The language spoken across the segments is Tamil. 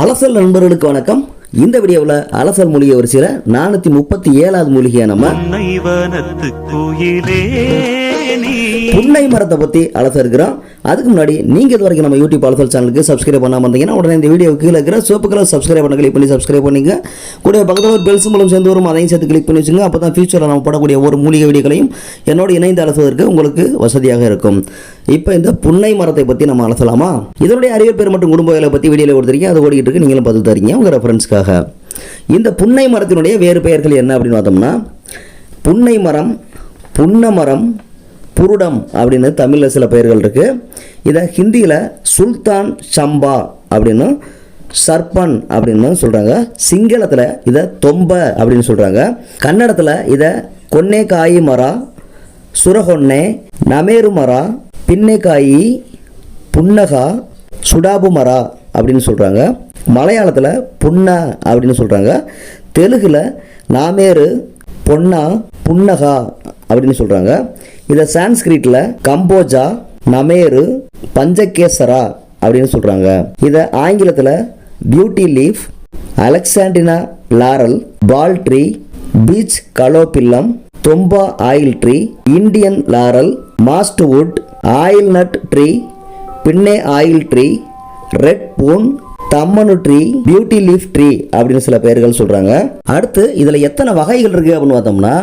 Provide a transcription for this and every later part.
அலசல் நண்பர்களுக்கு வணக்கம். இந்த வீடியோவில் அலசல் மூலிகை வரிசையில் நானூற்றி முப்பத்தி ஏழாவது மூலிகையை நம்ம புன்னை மரத்தை பற்றி அலச இருக்கிறோம் அதுக்கு முன்னாடி நீங்கள் இது வரைக்கும் நம்ம யூடியூப் அலசல் சேனலுக்கு சப்ஸ்கிரைப் பண்ணாமல் இருந்தீங்கன்னா உடனே இந்த வீடியோ கீழே இருக்கிற சிவப்பு கலர் சப்ஸ்கிரைப் பண்ண கிளிக் பண்ணி சப்ஸ்கிரைப் பண்ணிங்க கூட பக்கத்தில் ஒரு பெல் சிம்பலும் சேர்ந்து வரும் அதையும் சேர்த்து கிளிக் பண்ணி வச்சுங்க அப்போ தான் ஃபியூச்சரில் நம்ம போடக்கூடிய ஒரு மூலிகை வீடியோக்களையும் என்னோடு இணைந்து அலசுவதற்கு உங்களுக்கு வசதியாக இருக்கும். இப்போ இந்த புன்னை மரத்தை பற்றி நம்ம அலசலாமா இதனுடைய அறிவியல் பேர் மற்றும் குடும்பங்களை பற்றி வீடியோவில் கொடுத்துருக்கீங்க அது ஓடிக்கிட்டு இருக்கு. நீங்களும் பார்த்து தரீங்க. உங்கள் ரெஃபரன்ஸ்க்காக இந்த புன்னை மரத்தினுடைய வேறு பெயர்கள் என்ன அப்படின்னு பார்த்தோம்னா புன்னை மரம் புன்ன மரம் புருடம் அப்படின்னு தமிழில் சில பெயர்கள் இருக்குது இதை ஹிந்தியில் சுல்தான் சம்பா அப்படின்னு சர்பன் அப்படின்னு சொல்கிறாங்க சிங்களத்தில் இதை தொம்ப அப்படின்னு சொல்கிறாங்க கன்னடத்தில் இதை கொன்னேகாயி மரா சுரகொன்னே நமேரு மரா பின்னைக்காயி புன்னகா சுடாபு மரா அப்படின்னு சொல்கிறாங்க மலையாளத்தில் புன்னா அப்படின்னு சொல்கிறாங்க தெலுங்கில் நாமேரு பொன்னா புன்னகா அப்படின்னு சொல்கிறாங்க இதை சான்ஸ்கிரிட்டில் கம்போஜா நமேரு பஞ்சகேசரா அப்படின்னு சொல்கிறாங்க இதை ஆங்கிலத்தில் beauty leaf Alexandrian laurel ball tree beach calophyllum domba oil tree Indian laurel mastwood oil nut tree pinnay oil tree red poon tamanu tree beauty leaf tree அப்படின்னு சில பெயர்கள் சொல்கிறாங்க அடுத்து இதில் எத்தனை வகைகள் இருக்குது அப்படின்னு பார்த்தோம்னா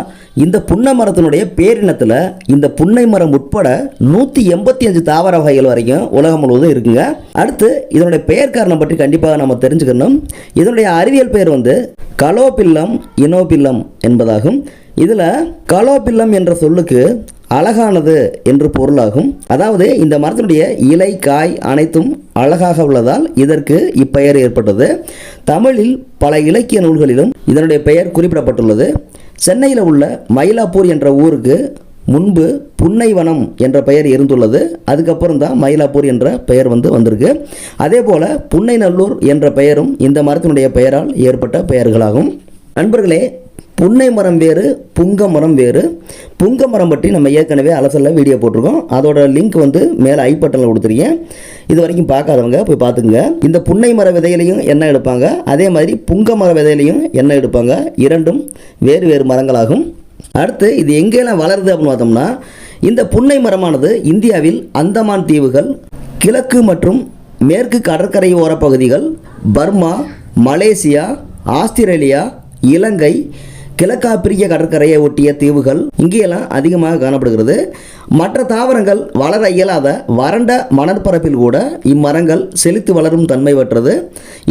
இந்த புன்னை மரத்தினுடைய பேரினத்தில் இந்த புன்னை மரம் உட்பட நூற்றி எண்பத்தி அஞ்சு தாவர வகைகள் வரைக்கும் உலகம் முழுவதும் இருக்குங்க. அடுத்து இதனுடைய பெயர் காரணம் பற்றி கண்டிப்பாக நம்ம தெரிஞ்சுக்கணும். இதனுடைய அறிவியல் பெயர் வந்து கலோபில்லம் இனோபில்லம் என்பதாகும். இதில் கலோபில்லம் என்ற சொல்லுக்கு அழகானது என்று பொருளாகும். அதாவது இந்த மரத்தினுடைய இலை காய் அனைத்தும் அழகாக உள்ளதால் இதற்கு இப்பெயர் ஏற்பட்டது. தமிழில் பல இலக்கிய நூல்களிலும் இதனுடைய பெயர் குறிப்பிடப்பட்டுள்ளது. சென்னையில் உள்ள மயிலாப்பூர் என்ற ஊருக்கு முன்பு புன்னைவனம் என்ற பெயர் இருந்துள்ளது. அதுக்கப்புறம் தான் மயிலாப்பூர் என்ற பெயர் வந்து வந்திருக்கு. அதே போல் புன்னைநல்லூர் என்ற பெயரும் இந்த மரத்தினுடைய பெயரால் ஏற்பட்ட பெயர்களாகும். நண்பர்களே புன்னை மரம் வேறு புங்க மரம் வேறு. புங்க மரம் பற்றி நம்ம ஏற்கனவே அலசலில் வீடியோ போட்டிருக்கோம். அதோட லிங்க் வந்து மேலே ஐ பட்டனில் கொடுத்துருக்கேன் இது வரைக்கும் பார்க்காதவங்க போய் பார்த்துங்க இந்த புன்னை மர விதையிலையும் எண்ணெய் எடுப்பாங்க? அதே மாதிரி புங்க மர விதையிலையும் எண்ணெய் எடுப்பாங்க? இரண்டும் வேறு வேறு மரங்களாகும். அடுத்து இது எங்கெல்லாம் வளருது அப்படின்னு பார்த்தோம்னா இந்த புன்னை மரமானது இந்தியாவில் அந்தமான் தீவுகள் கிழக்கு மற்றும் மேற்கு கடற்கரை ஓரப்பகுதிகள் பர்மா மலேசியா ஆஸ்திரேலியா இலங்கை கிழக்காப்பிரிய கடற்கரையை ஒட்டிய தீவுகள் இங்கேயெல்லாம் அதிகமாக காணப்படுகிறது. மற்ற தாவரங்கள் வளர இயலாத வறண்ட மணற்பரப்பில் கூட இம்மரங்கள் செழித்து வளரும் தன்மை பெற்றது.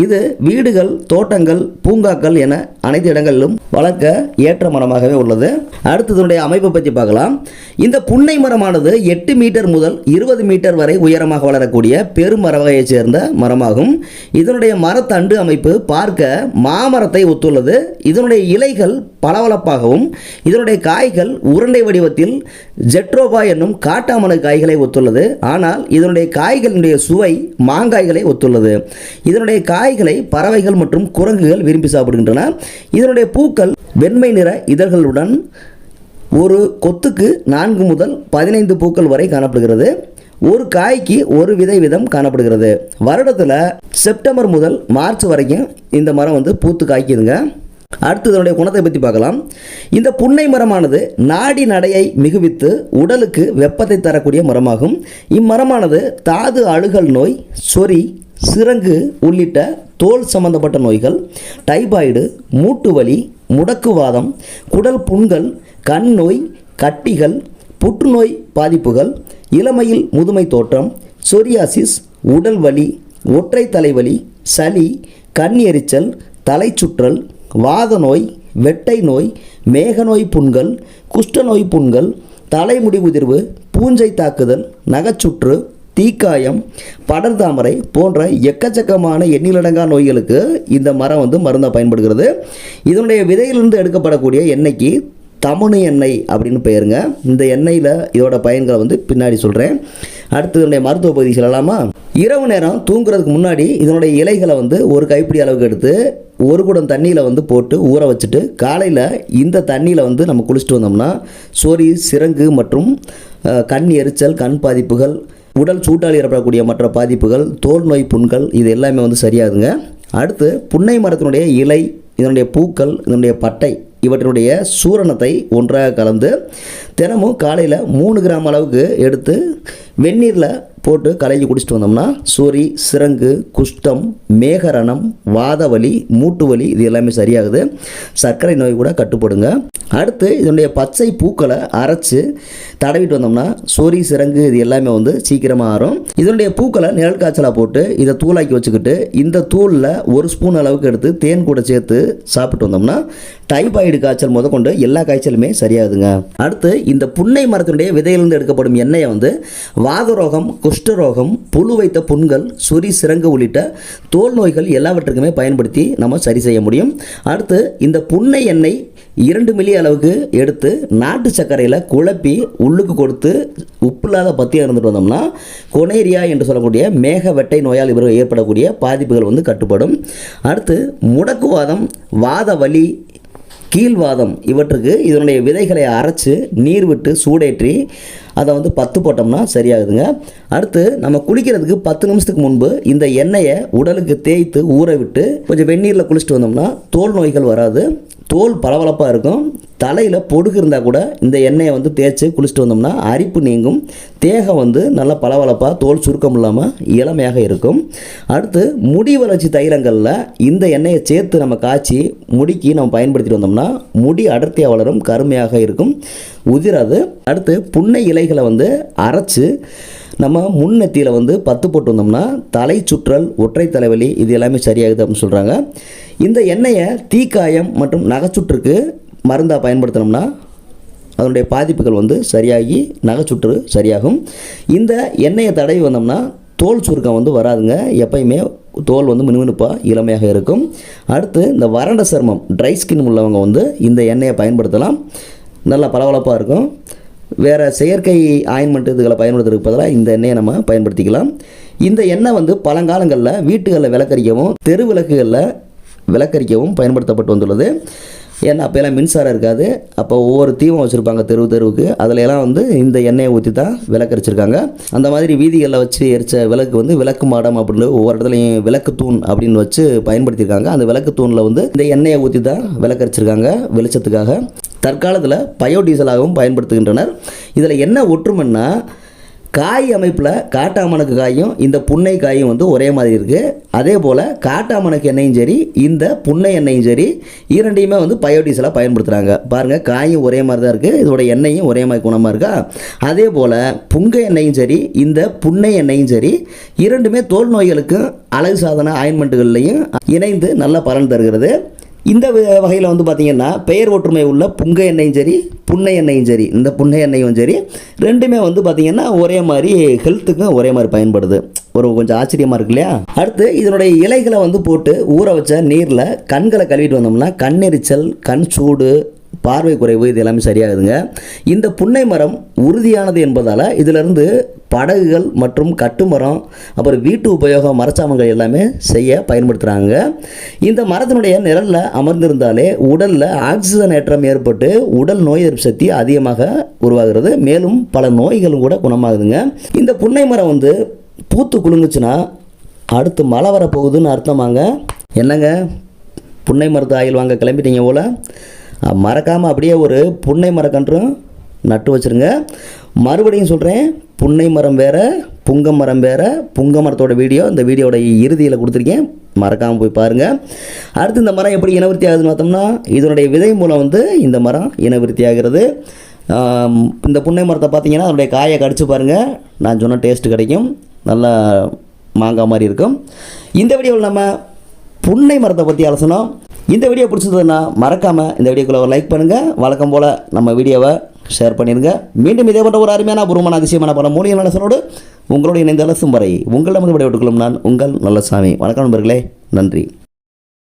இது வீடுகள் தோட்டங்கள் பூங்காக்கள் என அனைத்து இடங்களிலும் வளர்க்க ஏற்ற மரமாகவே உள்ளது. அடுத்ததனுடைய அமைப்பை பற்றி பார்க்கலாம். இந்த புன்னை மரமானது எட்டு மீட்டர் முதல் இருபது மீட்டர் வரை உயரமாக வளரக்கூடிய பெருமர வகையைச் சேர்ந்த மரமாகும். இதனுடைய மரத்தண்டு அமைப்பு பார்க்க மாமரத்தை ஒத்துள்ளது. இதனுடைய இலைகள் பளபளப்பாகவும் இதனுடைய காய்கள் உருண்டை வடிவத்தில் ஜெட்ரோபா என்னும் காட்டாமணு காய்களை ஒத்துள்ளது. ஆனால் இதனுடைய காய்களினுடைய சுவை மாங்காய்களை ஒத்துள்ளது. இதனுடைய காய்களை பறவைகள் மற்றும் குரங்குகள் விரும்பி சாப்பிடுகின்றன. இதனுடைய பூக்கள் வெண்மை நிற இதழ்களுடன் ஒரு கொத்துக்கு நான்கு முதல் பதினைந்து பூக்கள் வரை காணப்படுகிறது. ஒரு காய்க்கு ஒரு விதை விதம் காணப்படுகிறது. வருடத்தில் செப்டம்பர் முதல் மார்ச் வரைக்கும் இந்த மரம் வந்து பூத்து காய்க்குதுங்க. அடுத்து இதனுடைய குணத்தை பற்றி பார்க்கலாம். இந்த புன்னை மரமானது நாடி நடையை மிகுவித்து உடலுக்கு வெப்பத்தை தரக்கூடிய மரமாகும். இம்மரமானது தாது அழுகல் நோய் சொறி சிறங்கு உள்ளிட்ட தோல் சம்பந்தப்பட்ட நோய்கள் டைபாய்டு மூட்டு வலி முடக்குவாதம் குடல் புண்கள் கண் நோய் கட்டிகள் புற்றுநோய் பாதிப்புகள் இளமையில் முதுமை தோற்றம் சொரியாசிஸ் உடல் வலி ஒற்றை தலைவலி சளி கண் எரிச்சல் தலைச்சுற்றல் வாத நோய் வெட்டை நோய் மேகநோய் புண்கள் குஷ்டநோய் புண்கள் தலைமுடி உதிர்வு பூஞ்சை தாக்குதல் நகைச்சுற்று தீக்காயம் படர்தாமரை போன்ற எக்கச்சக்கமான எண்ணிலடங்கா நோய்களுக்கு இந்த மரம் வந்து மருந்தாக பயன்படுகிறது. இதனுடைய விதையிலிருந்து எடுக்கப்படக்கூடிய எண்ணெய்க்கு தமுனு எண்ணெய் அப்படின்னு பெயருங்க. இந்த எண்ணெயில் இதோட பயன்களை வந்து பின்னாடி சொல்கிறேன் அடுத்து இதனுடைய மருத்துவ பகுதி சொல்லலாமா? இரவு நேரம் தூங்குறதுக்கு முன்னாடி இதனுடைய இலைகளை வந்து ஒரு கைப்பிடி அளவுக்கு எடுத்து ஒரு குடம் தண்ணியில் வந்து போட்டு ஊற வச்சுட்டு காலையில் இந்த தண்ணியில் வந்து நம்ம குளிச்சுட்டு வந்தோம்னா சொறி சிரங்கு மற்றும் கண் எரிச்சல் கண் பாதிப்புகள் உடல் சூட்டால் ஏற்படக்கூடிய மற்ற பாதிப்புகள் தோல் நோய் புண்கள் இது எல்லாமே வந்து சரியாகுங்க அடுத்து புன்னை மரத்தினுடைய இலை இதனுடைய பூக்கள் இதனுடைய பட்டை இவற்றினுடைய சூரணத்தை ஒன்றாக கலந்து தினமும் காலையில் மூணு கிராம் அளவுக்கு எடுத்து வெந்நீரில் போட்டு கலக்கி குடிச்சிட்டு வந்தோம்னா சொறி சிரங்கு குஷ்டம் மேகரணம் வாதவலி மூட்டு வலி இது எல்லாமே சரியாகுது. சர்க்கரை நோய் கூட கட்டுப்படுங்க. அடுத்து இதனுடைய பச்சை பூக்களை அரைச்சு தடவிட்டு வந்தோம்னா சொறி சிரங்கு இது எல்லாமே வந்து சீக்கிரமாக ஆறும். இதனுடைய பூக்களை நிழல் காய்ச்சலாக போட்டு இதை தூளாக்கி வச்சுக்கிட்டு இந்த தூளில் ஒரு ஸ்பூன் அளவுக்கு எடுத்து தேன் கூட சேர்த்து சாப்பிட்டு வந்தோம்னா டைபாய்டு காய்ச்சல் முத கொண்டு எல்லா காய்ச்சலுமே சரியாகுதுங்க. அடுத்து இந்த புன்னை மரத்தினுடைய விதையிலிருந்து எடுக்கப்படும் எண்ணெயை வந்து வாதரோகம் குஷ்டரோகம் புழு வைத்த புண்கள் சொறி சிறங்கு உள்ளிட்ட தோல் நோய்கள் எல்லாவற்றுக்குமே பயன்படுத்தி நம்ம சரி செய்ய முடியும். அடுத்து இந்த புன்னை எண்ணெய் இரண்டு மில்லி அளவுக்கு எடுத்து நாட்டு சர்க்கரையில் குழப்பி உள்ளுக்கு கொடுத்து உப்பு இல்லாத பத்தியம் இருந்துட்டு வந்தோம்னா கொனேரியா என்று சொல்லக்கூடிய மேக வெட்டை நோயால் இவர் ஏற்படக்கூடிய பாதிப்புகள் வந்து கட்டுப்படும். அடுத்து முடக்குவாதம் வாத வலி கீழ்வாதம். இவற்றுக்கு இதனுடைய விதைகளை அரைச்சி நீர் விட்டு சூடேற்றி அதை வந்து பத்து போட்டோம்னா சரியாகுதுங்க. அடுத்து நம்ம குளிக்கிறதுக்கு பத்து நிமிஷத்துக்கு முன்பு இந்த எண்ணெயை உடலுக்கு தேய்த்து ஊற விட்டு கொஞ்சம் வெந்நீரில் குளிச்சுட்டு வந்தோம்னா தோல் நோய்கள் வராது. தோல் பளபளப்பாக இருக்கும். தலையில் பொடுகு இருந்தால் கூட இந்த எண்ணெயை வந்து தேய்ச்சி குளிச்சுட்டு வந்தோம்னா அரிப்பு நீங்கும். தேகம் வந்து நல்லா பளபளப்பாக தோல் சுருக்கம் இல்லாமல் இளமையாக இருக்கும். அடுத்து முடி வளர்ச்சி தைலங்களில் இந்த எண்ணெயை சேர்த்து நம்ம காய்ச்சி முடிக்கு நம்ம பயன்படுத்திட்டு வந்தோம்னா முடி அடர்த்தியாக வளரும் கருமையாக இருக்கும். உதிராது. அடுத்து புன்னை இலைகளை வந்து அரைச்சு நம்ம முன்னெத்தியில் வந்து பத்து போட்டு வந்தோம்னா தலை சுற்றல் ஒற்றை தலைவலி இது எல்லாமே சரியாகுது அப்படின்னு சொல்கிறாங்க இந்த எண்ணெயை தீக்காயம் மற்றும் நகைச்சுற்றுக்கு மருந்தாக பயன்படுத்தினோம்னா அதனுடைய பாதிப்புகள் வந்து சரியாகி நகைச்சுற்று சரியாகும். இந்த எண்ணெயை தடவி வந்தோம்னா தோல் சுருக்கம் வந்து வராதுங்க. எப்பயுமே தோல் வந்து மினுமினுப்பாக இளமையாக இருக்கும். அடுத்து இந்த வறண்ட சருமம் ட்ரை ஸ்கின் உள்ளவங்க வந்து இந்த எண்ணெயை பயன்படுத்தலாம். நல்லா பளபளப்பாக இருக்கும். வேறு செயற்கை ஆயின்மெண்ட் இதுகளை பயன்படுத்துறதுக்கு பதிலாக இந்த எண்ணெயை நம்ம பயன்படுத்திக்கலாம். இந்த எண்ணெய் வந்து பழங்காலங்களில் வீட்டுகளில் விளக்கரிக்கவும் தெரு விளக்குகளில் விளக்கரிக்கவும் பயன்படுத்தப்பட்டு வந்துள்ளது. ஏன்னா அப்போயெல்லாம் மின்சாரம் இருக்காது. அப்போ ஒவ்வொரு தீவம் வச்சுருப்பாங்க தெருவு தெருவுக்கு. அதுல எல்லாம் வந்து இந்த எண்ணெயை ஊற்றி தான் விளக்கரிச்சிருக்காங்க. அந்த மாதிரி வீதிகளில் வச்சு எரிச்ச விளக்கு வந்து விளக்கு மாடம் அப்படின்னு ஒவ்வொரு இடத்துலையும் விளக்கு தூண் அப்படின்னு வச்சு பயன்படுத்தியிருக்காங்க. அந்த விளக்கு தூணில் வந்து இந்த எண்ணெயை ஊற்றி தான் விளக்கரிச்சிருக்காங்க வெளிச்சத்துக்காக. தற்காலத்தில் பயோடீசலாகவும் பயன்படுத்துகின்றனர். இதில் என்ன ஒற்றுமைன்னா காய் அமைப்பில் காட்டாமணக்கு காயும் இந்த புன்னை காயும் வந்து ஒரே மாதிரி இருக்குது அதே போல் காட்டாமணக்கு எண்ணெயும் சரி இந்த புன்னை எண்ணெயும் சரி இரண்டையுமே வந்து பயோடீசலாக பயன்படுத்துகிறாங்க பாருங்கள் காயும் ஒரே மாதிரி தான் இருக்குது இதோட எண்ணெயும் ஒரே மாதிரி குணமாக இருக்கா? அதே போல் புங்க எண்ணெயும் சரி இந்த புன்னை எண்ணெயும் சரி இரண்டுமே தோல் நோய்களுக்கும் அழகு சாதன ஆயின்மெண்ட்டுகள்லையும் இணைந்து நல்ல பலன் தருகிறது. இந்த வகையில் வந்து பார்த்திங்கன்னா பெயர் ஒற்றுமை உள்ள புங்க எண்ணெயும் சரி புன்னை எண்ணெயும் சரி இந்த புன்னை எண்ணெயும் சரி ரெண்டுமே வந்து பார்த்திங்கன்னா ஒரே மாதிரி ஹெல்த்துக்கும் ஒரே மாதிரி பயன்படுது. ஒரு கொஞ்சம் ஆச்சரியமாக இருக்கு இல்லையா? அடுத்து இதனுடைய இலைகளை வந்து போட்டு ஊற வச்ச நீரில் கண்களை கழுவிட்டு வந்தோம்னா கண்ணெரிச்சல் கண் சூடு பார்வை குறைவு இது எல்லாமே சரியாகுதுங்க. இந்த புன்னை மரம் உறுதியானது என்பதால் இதிலிருந்து படகுகள் மற்றும் கட்டுமரம் அப்புறம் வீட்டு உபயோக மரச்சாமங்கள் எல்லாமே செய்ய பயன்படுத்துகிறாங்க இந்த மரத்தினுடைய நிழலில் அமர்ந்திருந்தாலே உடலில் ஆக்சிஜன் ஏற்றம் ஏற்பட்டு உடல் நோய் எதிர்ப்பு சக்தி அதிகமாக உருவாகிறது. மேலும் பல நோய்களும் கூட குணமாகுதுங்க. இந்த புன்னை மரம் வந்து பூத்து குலுங்குச்சுன்னா அடுத்து மழை வரப்போகுதுன்னு அர்த்தமாங்க. என்னங்க? புன்னை மரத்து ஆயில் வாங்க கிளம்பிட்டீங்க போல். மறக்காமல் அப்படியே ஒரு புன்னை மரக்கன்றும் நட்டு வச்சுருங்க. மறுபடியும் சொல்கிறேன் புன்னை மரம் வேறு புங்க மரம் வேறு புங்க மரத்தோட வீடியோ இந்த வீடியோட இறுதியில் கொடுத்துருக்கேன். மறக்காமல் போய் பாருங்கள் அடுத்து இந்த மரம் எப்படி இனவிருத்தி ஆகுதுன்னு பார்த்தோம்னா இதனுடைய விதை மூலம் வந்து இந்த மரம் இனவிருத்தி ஆகிறது. இந்த புன்னை மரத்தை பார்த்தீங்கன்னா அதனுடைய காயை கடிச்சு பாருங்கள் நான் சொன்ன டேஸ்ட்டு கிடைக்கும். நல்லா மாங்காய் மாதிரி இருக்கும். இந்த வீடியோவில் நம்ம புன்னை மரத்தை பற்றி ஆலோசனம் இந்த வீடியோ பிடிச்சிருந்ததுன்னா மறக்காமல் இந்த வீடியோக்குள்ள ஒரு லைக் பண்ணுங்கள் வழக்கம் போல் நம்ம வீடியோவை ஷேர் பண்ணிடுங்க. மீண்டும் இதே போன்ற ஒரு அருமையான அபூர்வமான அதிசயமான பல மூலிகை நலசனோடு உங்களோட இணைந்த அலசும் வரை உங்களிடம் விடைபெற்றுக் கொள்ளும் நான் உங்கள் நல்லசாமி. வணக்கம் நண்பர்களே. நன்றி.